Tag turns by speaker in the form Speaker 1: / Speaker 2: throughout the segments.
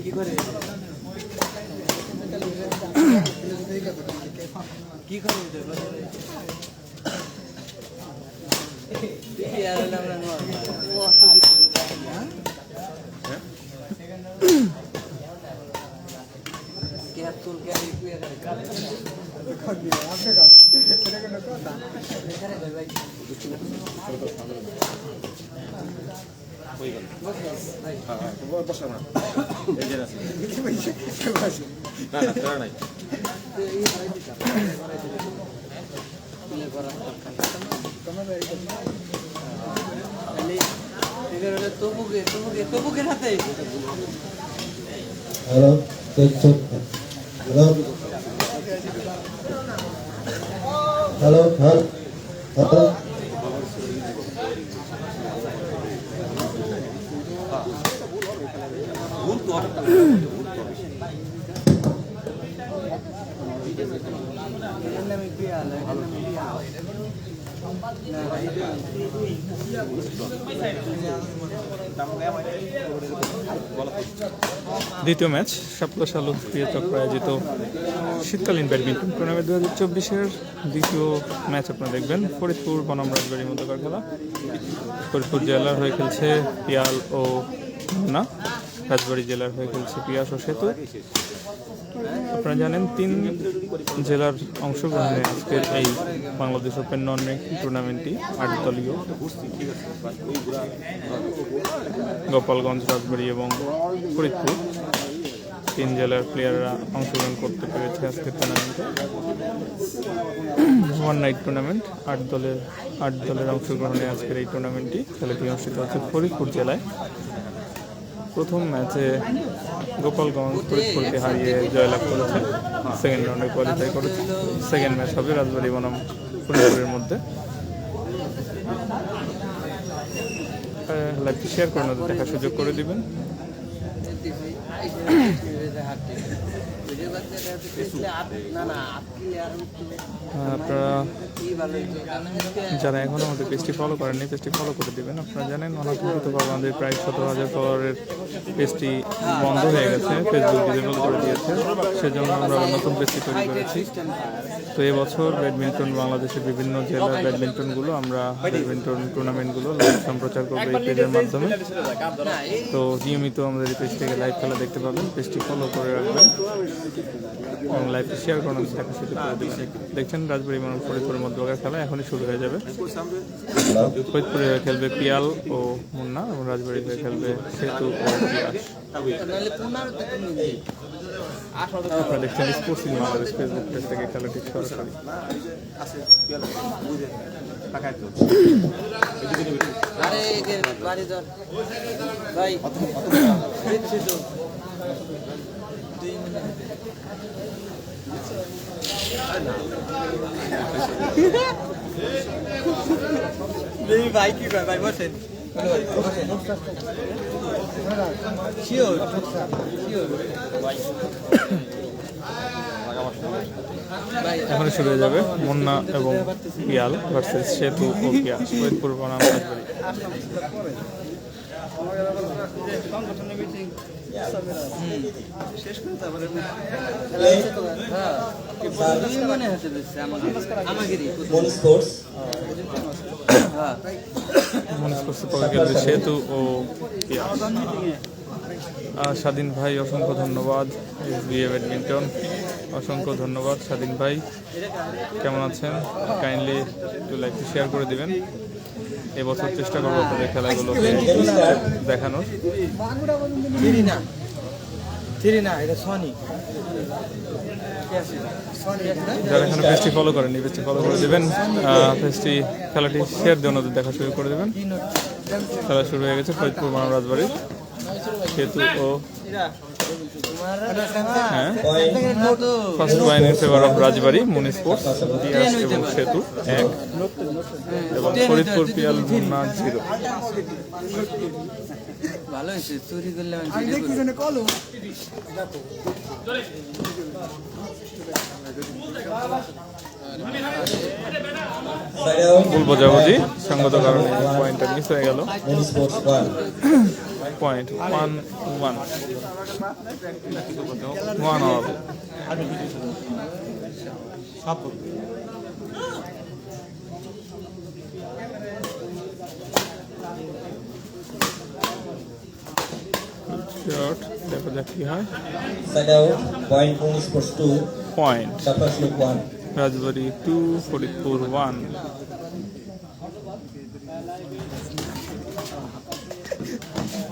Speaker 1: কি করে
Speaker 2: capsule carry তবুকের হাতে
Speaker 3: Hello, check, check. Hello. Hello, hello. Hello.
Speaker 2: এর নামে পিয়াল এর নামে না ভাই
Speaker 4: দ্বিতীয় ম্যাচ সাপ্তাহ আলু প্রিয় চক্র আয়োজিত শীতকালীন ব্যাডমিন্টন টুর্নামেন্ট দু হাজার চব্বিশের দ্বিতীয় ম্যাচ আপনারা দেখবেন। ফরিদপুর বনাম রাজবাড়ির মধ্যকার খেলা। ফরিদপুর জেলার হয়ে খেলছে পিয়াল ও না রাজবাড়ি জেলার হয়ে খেলছে পিয়াস ও সেতু। আপনারা জানেন, তিন জেলার অংশগ্রহণে আজকের এই বাংলাদেশ ওপেন নন র্যাঙ্কিং টুর্নামেন্টটি আট দলীয় গোপালগঞ্জ, রাজবাড়ি এবং ফরিদপুর। তিন জেলার প্লেয়াররা অংশগ্রহণ করতে পেরেছে আজকের টুর্নামেন্টে ওয়ান নাইট টুর্নামেন্ট আট দলের আট দলের অংশগ্রহণে আজকের এই টুর্নামেন্টটি খেলাটি অনুষ্ঠিত হচ্ছে ফরিদপুর জেলায়। প্রথম ম্যাচে গোপালগঞ্জ ফরিদপুরকে হারিয়ে জয়লাভ করেছে। সেকেন্ড রাউন্ডে কোয়ালিফাই করেছে। সেকেন্ড ম্যাচ হবে রাজবাড়ি বনাম ফরিদপুরের মধ্যে। লাইভটি শেয়ার করে দেখার সুযোগ করে দিবেন।
Speaker 2: না না আপনি আর
Speaker 4: আহ, আপনারা যারা এখনও আমাদের পেজটি ফলো করেননি, পেজটি ফলো করে দিবেন। আপনারা জানেন অনাকাঙ্ক্ষিতভাবে আমাদের প্রায় সতেরো হাজার ফলোয়ারের পেজটি বন্ধ হয়ে গেছে ফেসবুক ডিজেবল করে দিয়েছে। সেজন্য আমরা নতুন পেজটি তৈরি করেছি। তো এবছর ব্যাডমিন্টন বাংলাদেশের বিভিন্ন জেলার ব্যাডমিন্টনগুলো আমরা ব্যাডমিন্টন টুর্নামেন্টগুলো লাইভ সম্প্রচার করব এই পেজের মাধ্যমে। তো নিয়মিত আমাদের এই পেজ থেকে লাইভ খেলা দেখতে পাবেন, পেজটি ফলো করে রাখবেন। এবং লাইভটি শেয়ার করানোর দেখা সুযোগ করে দেবেন। দেখছেন, রাজবাড়ি মানুষ ফরিদপুরের মধ্যে খেলা এখনই শুরু হয়ে যাবে। ফরিদপুরে খেলবে পিয়াল ও মুন্না এবং রাজবাড়ি হয়ে খেলবে সেতু ও দেখছেন sports in Bangladesh Facebook page থেকে খেলাটি সরাসরি।
Speaker 2: আরে বাড়ি ভাই দিচ্ছি তো দুই মিনিট এই ভাই কি কয় ভাই বসেন ভাই
Speaker 4: শুরু হয়ে যাবে মুন্না এবং পিয়াল ভার্সেস সেতু ও পিয়াস ফরিদপুর বনাম সেতু ও স্বাধীন ভাই, অসংখ্য ধন্যবাদ। বিএ ব্যাডমিন্টন, অসংখ্য ধন্যবাদ স্বাধীন ভাই। কেমন আছেন? কাইন্ডলি একটু লাইকটি শেয়ার করে দিবেন। এবছর চেষ্টা করব আপনাদের খেলাগুলোকে দেখানোর। যারা এখানে পেজটি ফলো পেজটি ফলো করে দেবেন। পেজটি খেলাটি শেয়ার দিয়ে ওনাদের দেখা শুরু করে দেবেন। খেলা শুরু হয়ে গেছে ফরিদপুর মানব রাজবাড়ির সেতু ও. First point in favour of Rajbari Muni sports Diaz এবং সেতু এক। এবং ফরিদপুর পিয়াল মুন্না জিরো।
Speaker 2: ভালো হয়েছে চুরি করলে।
Speaker 4: ভুল বোঝাবুঝি সঙ্গত কারণে পয়েন্টটা মিস হয়ে গেল।
Speaker 3: Muni Sports 1.
Speaker 4: Point one one one all shot দেখা যাক কি হয়।
Speaker 3: 2.
Speaker 4: Point
Speaker 3: Look 1.
Speaker 4: Rajbari two Faridpur one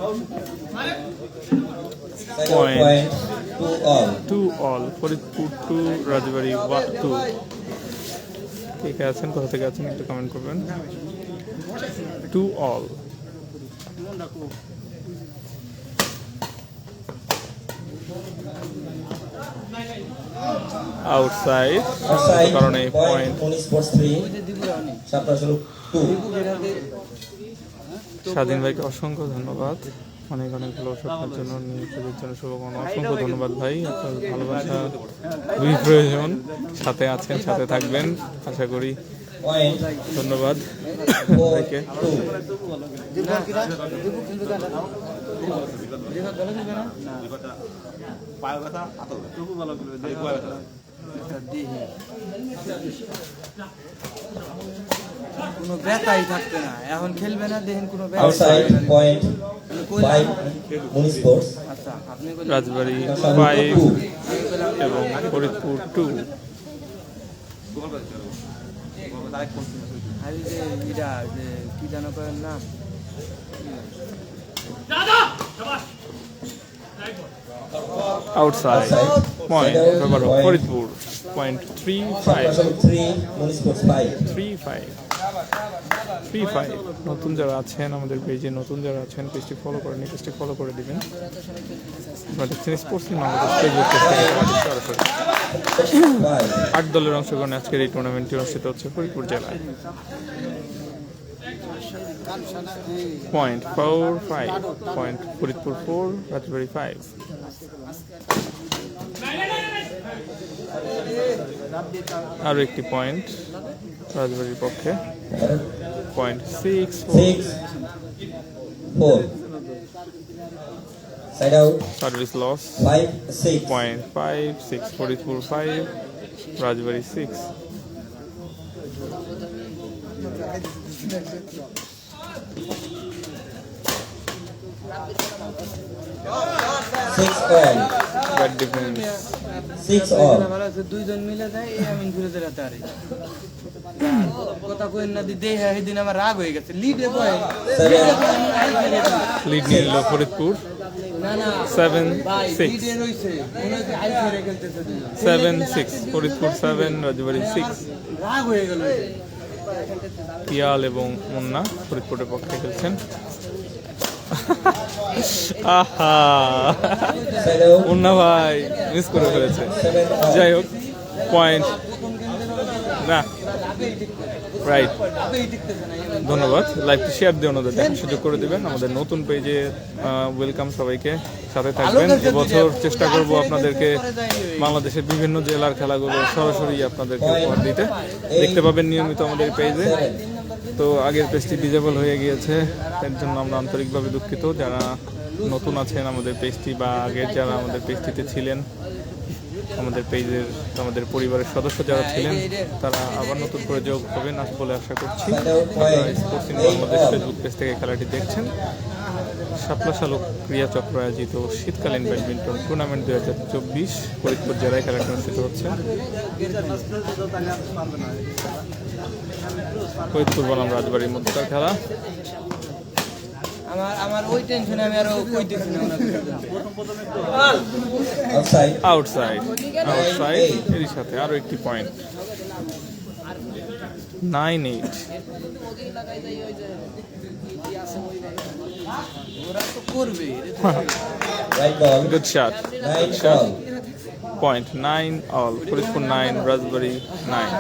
Speaker 3: Side out.
Speaker 4: Point.
Speaker 3: Point 2 all.
Speaker 4: Two all Faridpur two Rajbari two কে কে আছেন কোথা থেকে আছেন একটু কমেন্ট করবেন টু অল আউটসাইড কারণে point
Speaker 3: Muni Sports 3. Shapas Look 2.
Speaker 4: স্বাধীন ভাইকে অসংখ্য ধন্যবাদ। অনেক অনেক ভালোবাসা আপনার জন্য নিজেদের জন্য শুভকামনা। অসংখ্য ধন্যবাদ ভাই আপনার ভালোবাসা খুবই প্রয়োজন। সাথে আছেন সাথে থাকবেন আশা করি। ধন্যবাদ
Speaker 3: 4
Speaker 4: ভাইকে।
Speaker 3: 2.
Speaker 2: কোনো ব্যথাই থাকবে না এখন খেলবে না দেখেন কোনো ব্যথা
Speaker 3: 5
Speaker 2: আচ্ছা আপনি
Speaker 4: রাজবাড়ি ফাইভ
Speaker 3: Look 2.
Speaker 2: আমি বললাম
Speaker 4: এবং ফরিদপুর টু
Speaker 5: গোল ব্যথা ছিল গোল ব্যথা আরেক কোন
Speaker 2: আরে যে ইরা যে কি জানো করেন
Speaker 4: outside
Speaker 3: Outside.
Speaker 4: Point
Speaker 3: Point.
Speaker 4: Faridpur point three five
Speaker 3: Shapas Look 3. Muni Sports 5.
Speaker 4: Three five three five নতুন যারা আছেন, আমাদের পেজে নতুন যারা আছেন পেজটি ফলো করেন পেজটি ফলো করে দিবেন। স্পোর্টস বাংলাদেশ ফেসবুক পেজ থেকে আমাদের সরাসরি
Speaker 3: 5.
Speaker 4: আট দলের অংশগ্রহণে আজকের এই টুর্নামেন্টটি অনুষ্ঠিত হচ্ছে ফরিদপুর জেলায়। Point four five point Faridpur four Rajbari five আরও একটি পয়েন্ট রাজবাড়ির পক্ষে। Point six.
Speaker 3: Side out,
Speaker 4: service loss
Speaker 3: five, six.
Speaker 4: Point five six Faridpur five Rajbari six
Speaker 3: Six
Speaker 4: bat defence
Speaker 3: six all.
Speaker 2: ভালো আছে দুইজন মিলে যায় এই আমি ঘুরে ধরে তারে কথা কইন না দিতে হ্যাঁ সেদিন আমার রাগ হয়ে গেছে। লিডে কয়?
Speaker 4: লিড নিয়ে নিল ফরিদপুর। সেভেন সিক্স
Speaker 2: মনে।
Speaker 4: Seven six Faridpur seven Rajbari six
Speaker 2: রাগ হয়ে গেল।
Speaker 4: পিয়াল এবং মুন্না ফরিদপুরের পক্ষে খেলছেন। আহা। মুন্না ভাই মিস করে ফেলেছে। যাই হোক পয়েন্ট না রাইট ধন্যবাদ। লাইভটি শেয়ার দিয়ে ওনাদের দেখার সুযোগ করে দিবেন। আমাদের নতুন পেজে ওয়েলকাম সবাইকে সাথে থাকবেন। এবছর চেষ্টা করব আপনাদেরকে বাংলাদেশের বিভিন্ন জেলার খেলাগুলো সরাসরি আপনাদেরকে উপহার দিতে। দেখতে পাবেন নিয়মিত আমাদের পেজে তো আগের পেজটি ডিজেবল হয়ে গিয়েছে। তার জন্য আমরা আন্তরিকভাবে দুঃখিত। যারা নতুন আছেন আমাদের পেজটি বা আগের যারা আমাদের পেজটিতে ছিলেন, আমাদের পেজের, আমাদের পরিবারের সদস্য যারা ছিলেন, তারা আবার নতুন করে যোগ হবেন বলে আশা করছি। Sports in Bangladesh Facebook page থেকে খেলাটি দেখছেন। শাপলা শালক ক্রিয়া চক্র আয়োজিত শীতকালীন ব্যাডমিন্টন টুর্নামেন্ট দুই হাজার চব্বিশ ফরিদপুর জেলায় খেলাটি অনুষ্ঠিত হচ্ছে। ফরিদপুর বনাম রাজবাড়ির মধ্যকার খেলা।
Speaker 2: আমার আমার ওই টেনশনে আমি আরও কইতেছি না
Speaker 4: আউটসাইড আউটসাইড এরই সাথে আরও একটি পয়েন্ট নাইন এইট
Speaker 2: করবে
Speaker 3: Right ball.
Speaker 4: Good shot
Speaker 3: Nine
Speaker 4: Shot.
Speaker 3: all.
Speaker 4: Faridpur nine Rajbari nine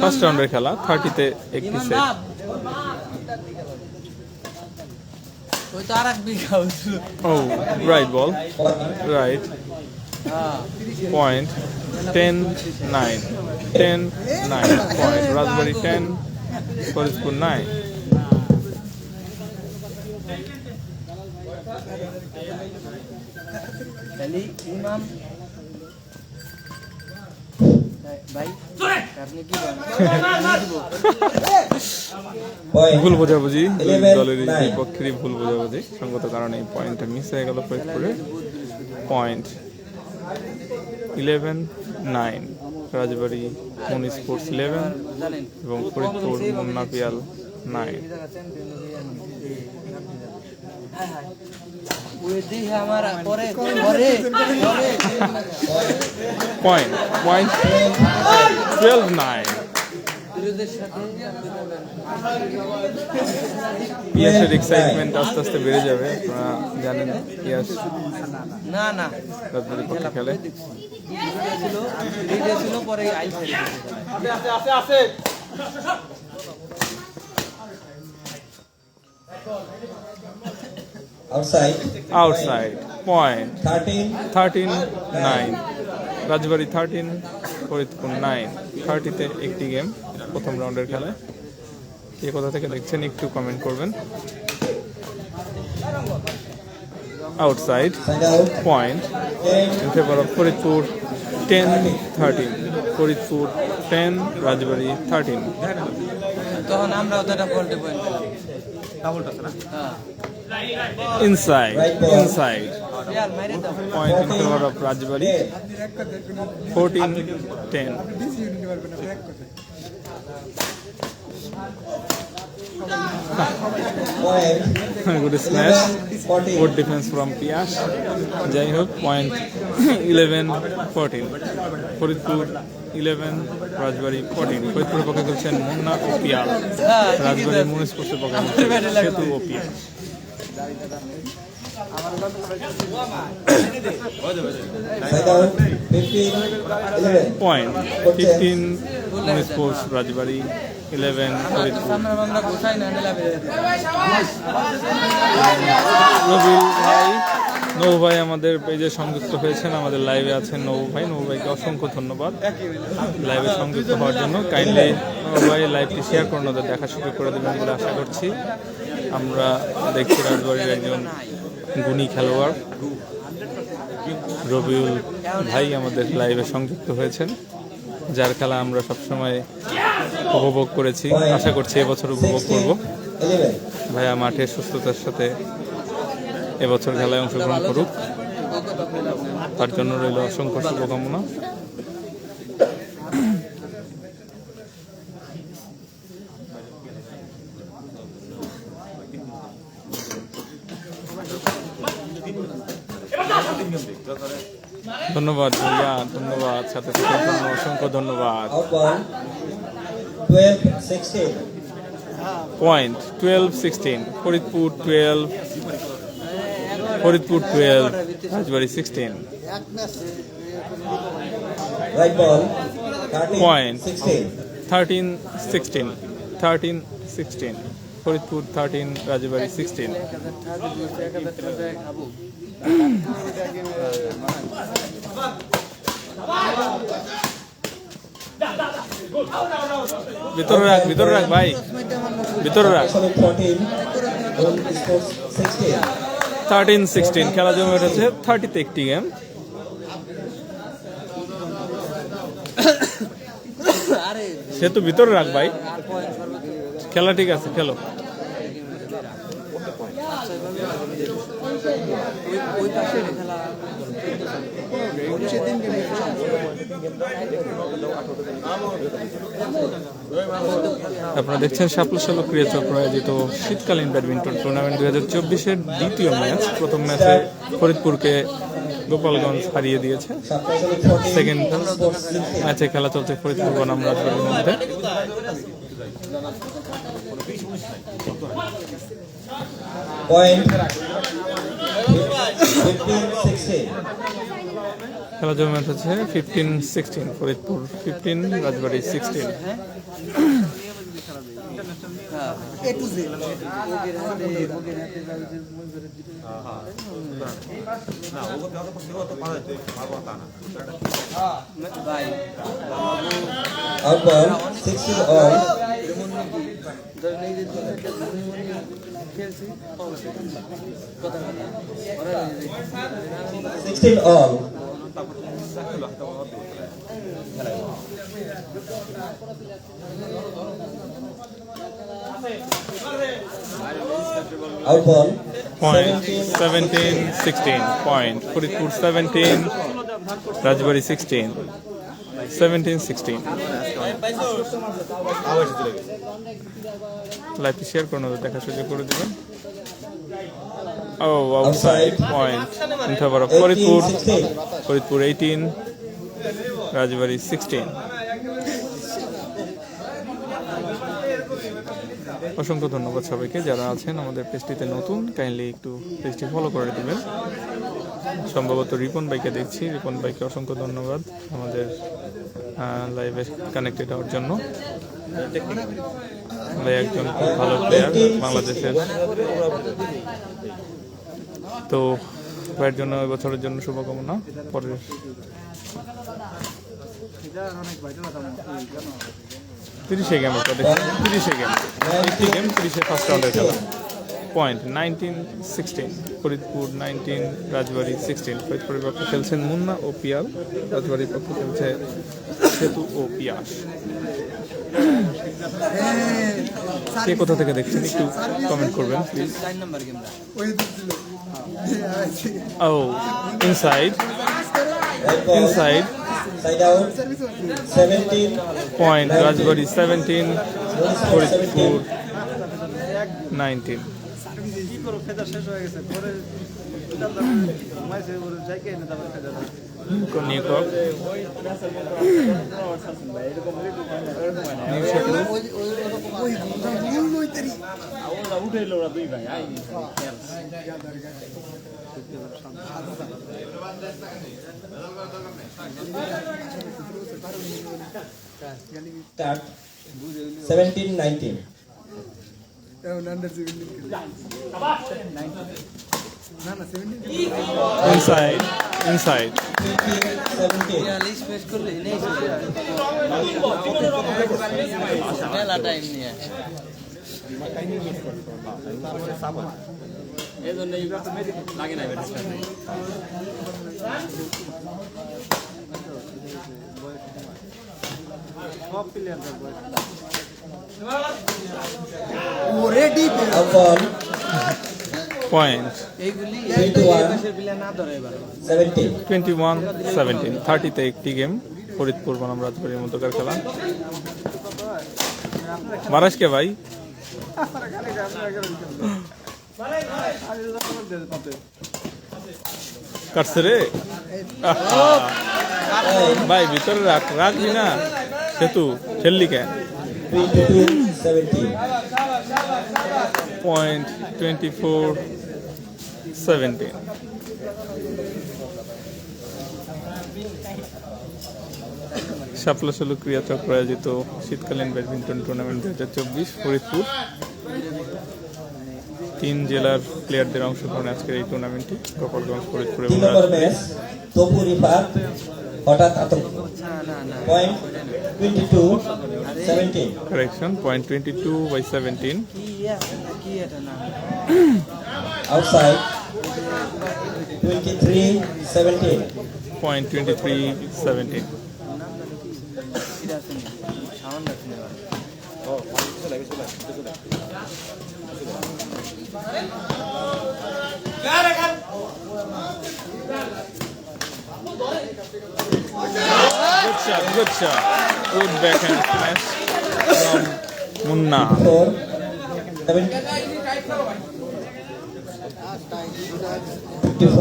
Speaker 4: first রাউন্ডের খেলা থার্টিতে একটি সেট ও right ball right point ten nine ten nine point Rajbari ten Faridpur nine
Speaker 2: খালি ইমাম.
Speaker 4: ভুল বোঝাবুঝি দুই
Speaker 3: nine.
Speaker 4: পক্ষেরই ভুল বোঝাবুঝি। সঙ্গত কারণে এই পয়েন্টটা মিস হয়ে গেল ফরিদপুরে। Point eleven nine Rajbari Moon sports eleven এবং Faridpur Munna Piyal nine point point twelve nine
Speaker 2: সাথে
Speaker 4: এক্সাইটমেন্ট আস্তে আস্তে বেড়ে যাবে। আপনারা জানেন ইয়াস
Speaker 2: না না পরে।
Speaker 3: Outside.
Speaker 4: Outside point
Speaker 3: 13.
Speaker 4: Thirteen nine Rajbari thirteen Faridpur nine থার্টিতে একটি গেম প্রথম রাউন্ডের খেলায় কে কোথা থেকে দেখছেন একটু কমেন্ট করবেন outside. Point
Speaker 3: 10.
Speaker 4: In favour of Faridpur ten thirteen Faridpur ten Rajbari thirteen
Speaker 2: তখন আমরা ওটা পল্টে পয়েন্ট হ্যাঁ
Speaker 4: inside inside point in favour of Rajbari
Speaker 3: 10.
Speaker 4: Fourteen ten
Speaker 3: Point.
Speaker 4: Good smash
Speaker 3: 14.
Speaker 4: Good defence from Piyas যাই হোক point eleven fourteen Faridpur eleven Rajbari fourteen ফরিদপুরের পক্ষে খেলছেন মুন্না ও পিয়াল
Speaker 2: হ্যাঁ
Speaker 4: রাজবাড়ি মুন স্পোর্টসের পক্ষে খেলছেন সেতু ও Piyal
Speaker 3: Side out. 15. 11.
Speaker 4: Point fifteen Moon sports Rajbari eleven Faridpur ভাই নৌ ভাই আমাদের পেজে সংযুক্ত হয়েছেন, আমাদের লাইভে আছেন নৌ ভাই। নৌ ভাইকে অসংখ্য ধন্যবাদ লাইভে সংযুক্ত হওয়ার জন্য। কাইন্ডলি নৌ ভাই লাইভটি শেয়ার করে ওদের দেখা শুরু করে দেবেন বলে আশা করছি। আমরা দেখছি রাজবাড়ির একজন গুণী খেলোয়াড়, রবিউল ভাই আমাদের লাইভে সংযুক্ত হয়েছেন, যার খেলা আমরা সবসময় উপভোগ করেছি। আশা করছি এবছর উপভোগ করব। ভাইয়া মাঠে সুস্থতার সাথে এবছর খেলায় অংশগ্রহণ করুক তার জন্য রইল অসংখ্য শুভকামনা ধন্যবাদ ভাইয়া ধন্যবাদ সাথে জন্য অসংখ্য ধন্যবাদ
Speaker 3: Out ball. 12. 16.
Speaker 4: Point twelve sixteen Faridpur twelve Faridpur twelve Rajbari sixteen
Speaker 3: Right ball. 13.
Speaker 4: Point.
Speaker 3: 16.
Speaker 4: Thirteen sixteen thirteen sixteen Faridpur thirteen Rajbari sixteen ভিতরে রাখ ভিতরে রাখ ভাই ভিতরে রাখ
Speaker 3: Actually 14. Goal scores 16.
Speaker 4: Thirteen sixteen খেলা জমে উঠেছে থার্টিতে একটি গেম সে তো ভিতরে রাখ ভাই খেলা ঠিক আছে, খেলো
Speaker 2: ওই
Speaker 4: আপনারা দেখছেন শাপলা শালক ক্রিয়া চক্র আয়োজিত শীতকালীন ব্যাডমিন্টন টুর্নামেন্ট দুই হাজার চব্বিশের দ্বিতীয় ম্যাচ। প্রথম ম্যাচে ফরিদপুরকে গোপালগঞ্জ হারিয়ে দিয়েছে।
Speaker 3: Subclass হলো 14,
Speaker 4: সেকেন্ড ম্যাচে খেলা চলছে ফরিদপুর বনাম রাজবাড়ির মধ্যে
Speaker 3: Point 15, 16.
Speaker 4: খেলা জমে উঠেছে fifteen sixteen Faridpur fifteen Rajbari sixteen
Speaker 5: না ও তো অত পছন্দ তো পারে পারব তা
Speaker 3: Out ball, 16 all.
Speaker 2: ধরেন এই যে দু চারটা খেলছি কথা কথা ওরা এই যে
Speaker 3: 16 all. Out ball,
Speaker 4: point
Speaker 3: 17,
Speaker 4: seventeen sixteen point Faridpur seventeen Rajbari sixteen seventeen sixteen লাইভটি শেয়ার করে নেবে দেখা সুযোগ করে দেবেন। ও outside point. In favour of Faridpur.
Speaker 3: 18, 16.
Speaker 4: Faridpur eighteen Rajbari sixteen অসংখ্য ধন্যবাদ সবাইকে যারা আছেন আমাদের পেজটিতে নতুন। কাইন্ডলি একটু পেজটি ফলো করে দেবেন। সম্ভবত রিপন বাইকে দেখছি। রিপন বাইকে অসংখ্য ধন্যবাদ আমাদের লাইভে কানেক্টেড হওয়ার জন্য। ভাই একজন খুব ভালো প্লেয়ার বাংলাদেশের। তো ভাইয়ের জন্য ওই বছরের জন্য শুভকামনা, পরের তিরিশে গেম ওটা তিরিশে গেম একটি গেম তিরিশে ফার্স্ট রাউন্ডের খেলা। Point nineteen sixteen Faridpur nineteen Rajbari sixteen ফরিদপুরের পক্ষে খেলছেন মুন্না ও পিয়াল। রাজবাড়ির পক্ষে খেলছে সেতু ও পিয়াস। কে কোথা থেকে দেখছেন একটু কমেন্ট করবেন please
Speaker 3: Out ball,
Speaker 4: inside
Speaker 3: side out, 17,
Speaker 4: point Rajbari seventeen Faridpur nineteen
Speaker 1: কি করো ফেদার শেষ হয়ে গেছে পরে ঘুমাইছে ওর যাইকে এনে তারপর ফেদার
Speaker 4: নিউকক
Speaker 3: start, 17, 19.
Speaker 4: Inside inside
Speaker 3: 17.
Speaker 2: বিয়াল্লিশ পেশ করলে নেই মেলা টাইম নিয়ে এই জন্যই লাগে না
Speaker 4: পয়েন্ট
Speaker 3: 21,
Speaker 2: দেশের প্লেয়ার না ধরে এবার।
Speaker 3: 17.
Speaker 4: টোয়েন্টি ওয়ান সেভেন্টিন থার্টিতে একটি গেম ফরিদপুর বনাম রাজবাড়ির মধ্যকার খেলা। মারাস কে ভাই কাটছে রে। ভাই ভিতরে রাখ রাখবি না সেতু খেললি কে
Speaker 3: 22, 17.
Speaker 4: Point twenty four seventeen Shapla Krira Chakra আয়োজিত শীতকালীন ব্যাডমিন্টন টুর্নামেন্ট দু হাজার চব্বিশ ফরিদপুর তিন জেলার প্লেয়ারদের অংশগ্রহণ আজকের এই টুর্নামেন্টটি গোপালগঞ্জ ফরিদপুর এবং
Speaker 3: হঠাৎ point twenty two seventeen
Speaker 4: correction point twenty two by seventeen
Speaker 2: কি ইয়া, কি এটা না?
Speaker 3: Outside twenty three seventeen
Speaker 4: point twenty three seventeen
Speaker 2: sound আছে না এবার।
Speaker 4: Good shot, good shot. Good backhand smash from Munna.
Speaker 3: Four seventy 54.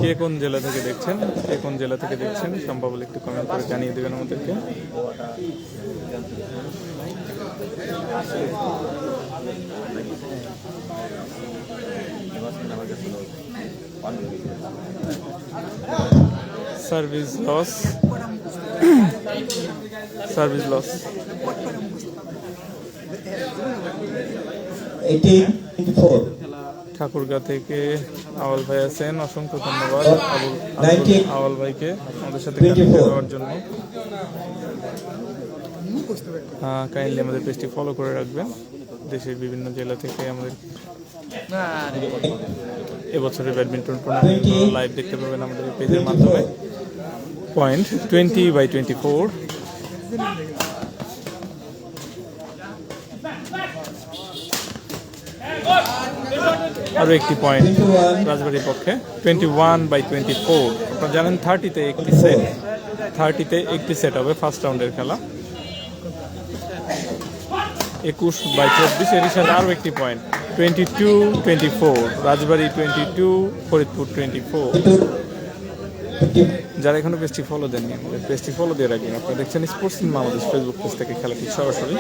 Speaker 4: কে কোন জেলা থেকে দেখছেন কে কোন জেলা থেকে দেখছেন সম্ভব হলে একটু কমেন্ট করে জানিয়ে দেবেন আমাদেরকে service loss. Service loss.
Speaker 3: 18 24.
Speaker 4: Thakurgaon থেকে আওয়াল ভাই আছেন। অসংখ্য ধন্যবাদ। আবুল আবুল
Speaker 3: 19
Speaker 4: আওয়াল ভাইকে আমাদের সাথে
Speaker 3: 24
Speaker 4: connect জন্য। কাইন্ডলি আমাদের পেজটি ফলো করে রাখবেন। দেশের বিভিন্ন জেলা থেকে আমাদের এবছরের ব্যাডমিন্টন টুর্নামেন্ট লাইভ দেখতে পাবেন আমাদের পেজের মাধ্যমে। Point twenty by twenty four আরও একটি পয়েন্ট রাজবাড়ির পক্ষে। Twenty one by twenty four আপনারা জানেন থার্টিতে একটি সেট থার্টিতে একটি সেট হবে ফার্স্ট রাউন্ডের খেলা। একুশ বাই চব্বিশ এর সাথে আরও একটি point twenty two twenty four Rajbari twenty two Faridpur twenty four
Speaker 3: 52. 50.
Speaker 4: যারা এখনও পেজটি ফলো দেননি আমাদের পেজটি ফলো দিয়ে রাখবেন আপনারা দেখছেন sports in Bangladesh Facebook page থেকে খেলাটি সরাসরি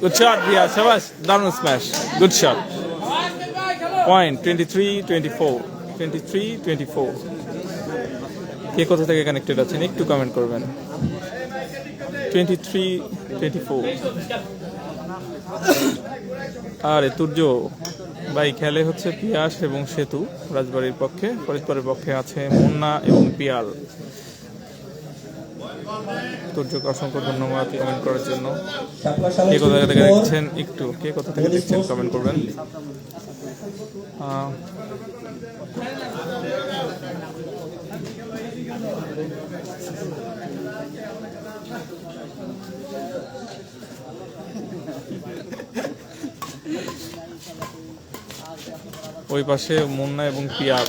Speaker 4: Good shot, Ria. Shabash. Down smash. Good shot. Point 23 24. 23 24. কে কোথা থেকে কানেক্টেড আছেন? একটু কমেন্ট করবেন। টোয়েন্টি থ্রি টোয়েন্টি ফোর আরে, তুর্য, ভাই, খেলে হচ্ছে পিয়াস এবং সেতু। রাজবাড়ির পক্ষে, ফরিদপুরের পক্ষে আছে মুন্না এবং পিয়াল। তুর্যকে অসংখ্য ধন্যবাদ কমেন্ট করার জন্য। কে কোথা থেকে
Speaker 3: 24.
Speaker 4: দেখছেন? একটু, কে কোথা থেকে দেখছেন? কমেন্ট করবেন। ওই পাশে মুন্না এবং পিয়াল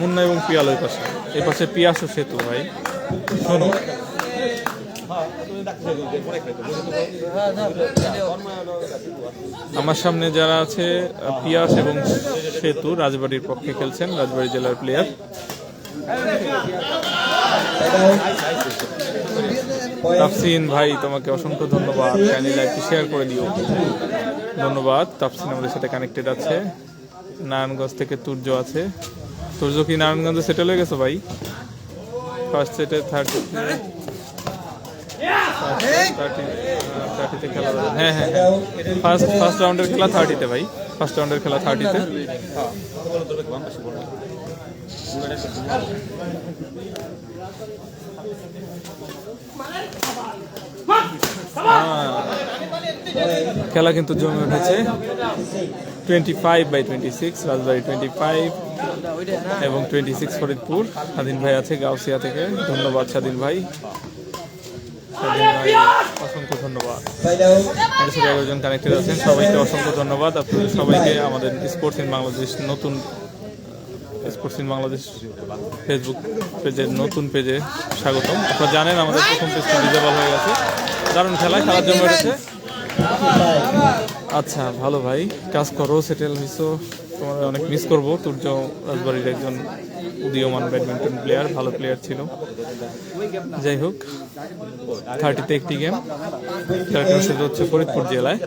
Speaker 4: মুন্না এবং পিয়াল ওই পাশে। এই পাশে পিয়াস ও সেতু, ভাই। শোনো আমার সামনে যারা আছে, পিয়াস এবং সেতু রাজবাড়ির পক্ষে খেলছেন, রাজবাড়ি জেলার প্লেয়ার. তাফসিন ভাই, তোমাকে অসংখ্য ধন্যবাদ। কাইন্ডলি লাইভটি শেয়ার করে দিও। ধন্যবাদ। তাফসিন আমাদের সাথে কানেক্টেড আছে। নারায়ণগঞ্জ থেকে তুর্য আছে। তুর্য কি নারায়ণগঞ্জে সেটেল হয়ে গেছো ভাই? ফার্স্ট সেটে থার্ড থার্টিতে খেলা হবে। হ্যাঁ। হ্যাঁ ফার্স্ট ফার্স্ট রাউন্ডের খেলা থার্টিতে ভাই। ফার্স্ট রাউন্ডের খেলা থার্টিতে খেলা কিন্তু জমে উঠেছে। Twenty five by twenty six Rajbari twenty five এবং টোয়েন্টি সিক্স ফরিদপুর। স্বাধীন ভাই আছে, গাউসিয়া থেকে। ধন্যবাদ, স্বাধীন ভাই। অসংখ্য ধন্যবাদ. আমাদের এগারো কানেক্টেড আছেন, সবাইকে অসংখ্য ধন্যবাদ। আপনাদের সবাইকে আমাদের স্পোর্টস ইন বাংলাদেশ নতুন স্পোর্টস ইন বাংলাদেশ ফেসবুক পেজের নতুন পেজে স্বাগতম। আপনারা জানেন আমাদের প্রথম পেজটি ডিজেবল হয়ে গেছে। দারুণ খেলায় খেলার জন্য রয়েছে আচ্ছা ভালো ভাই, কাজ করো সেটেল হয়েছো তোমার অনেক মিস করব। তুর্য রাজবাড়ির একজন উদীয়মান ব্যাডমিন্টন প্লেয়ার ভালো প্লেয়ার ছিল। যাই হোক থার্টিতে একটি গেম খেলাটি অনুষ্ঠিত হচ্ছে ফরিদপুর জেলায়।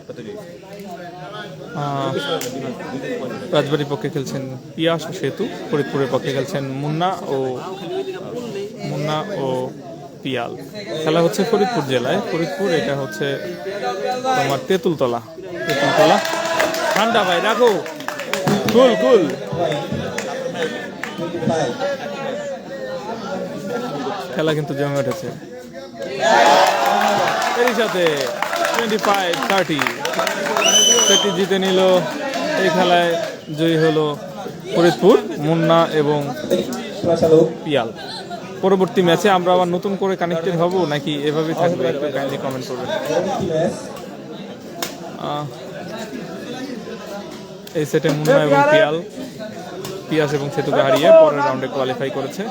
Speaker 4: রাজবাড়ির পক্ষে খেলছেন পিয়াস সেতু, ফরিদপুরের পক্ষে খেলছেন মুন্না ও মুন্না ও পিয়াল। খেলা হচ্ছে ফরিদপুর জেলায়। ফরিদপুর, এটা হচ্ছে তোমার তেঁতুলতলা। তেঁতুলতলা। ঠান্ডা ভাই রাখো কুল কুল।
Speaker 3: 25.
Speaker 4: খেলা কিন্তু জমে উঠেছে। এরই সাথে টোয়েন্টি ফাইভ থার্টি সেটি জিতে নিল। এই খেলায় জয়ী হলো ফরিদপুর, মুন্না এবং পিয়াল। পরবর্তী ম্যাচে আমরা আবার নতুন করে কানেক্টেড হব নাকি এভাবেই থাকবে? একটু কাইন্ডলি কমেন্ট করবেন। এই সেটে মুন্না এবং পিয়াল। পিয়াস এবং সেতুকে হারিয়ে পরের রাউন্ডে কোয়ালিফাই করেছে।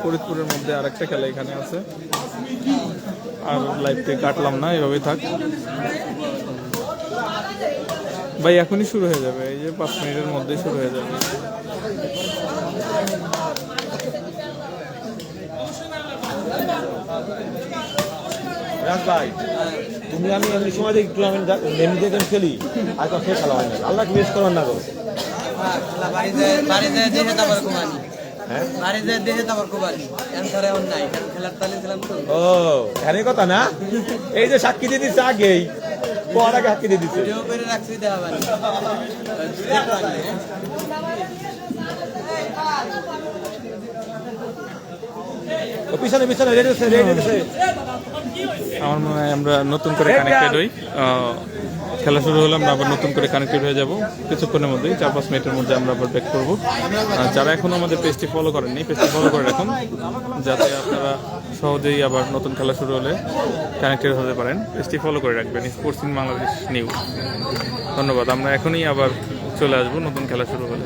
Speaker 4: ফরিদপুরের মধ্যে আর একটা খেলা এখানে আছে। আর লাইভটি কাটলাম না, এভাবেই থাক। ভাই, এখনই শুরু হয়ে যাবে যে পাঁচ মিনিটের মধ্যেই শুরু হয়ে যাবে।
Speaker 5: রাজ ভাই তুমি আমি এমনি সময় দেখি টুর্নামেন্ট দেখে খেলি আর কখন খেলা হয় না। আল্লাহ বেশ করার না
Speaker 2: কুমানি
Speaker 5: হ্যাঁ? ও কথা না? এই যে সাক্ষী দিয়ে দিচ্ছে আগেই আগে সাক্ষী দিয়ে দিচ্ছে পিছনে পিছনে রেডি রেডি
Speaker 4: আমার মনে হয় আমরা নতুন করে কানেক্টেড হই। খেলা শুরু হলে, আমরা আবার নতুন করে কানেক্টেড হয়ে যাব। কিছুক্ষণের মধ্যেই চার পাঁচ মিনিটের মধ্যে আমরা আবার ব্যাক করব। যারা এখনও আমাদের পেজটি ফলো করেননি পেজটি ফলো করে রাখুন, যাতে আপনারা সহজেই আবার নতুন খেলা শুরু হলে কানেক্টেড হতে পারেন। পেজটি ফলো করে রাখবেন স্পোর্টস ইন বাংলাদেশ নিউজ ধন্যবাদ, আমরা এখনই আবার চলে আসব নতুন খেলা শুরু হলে।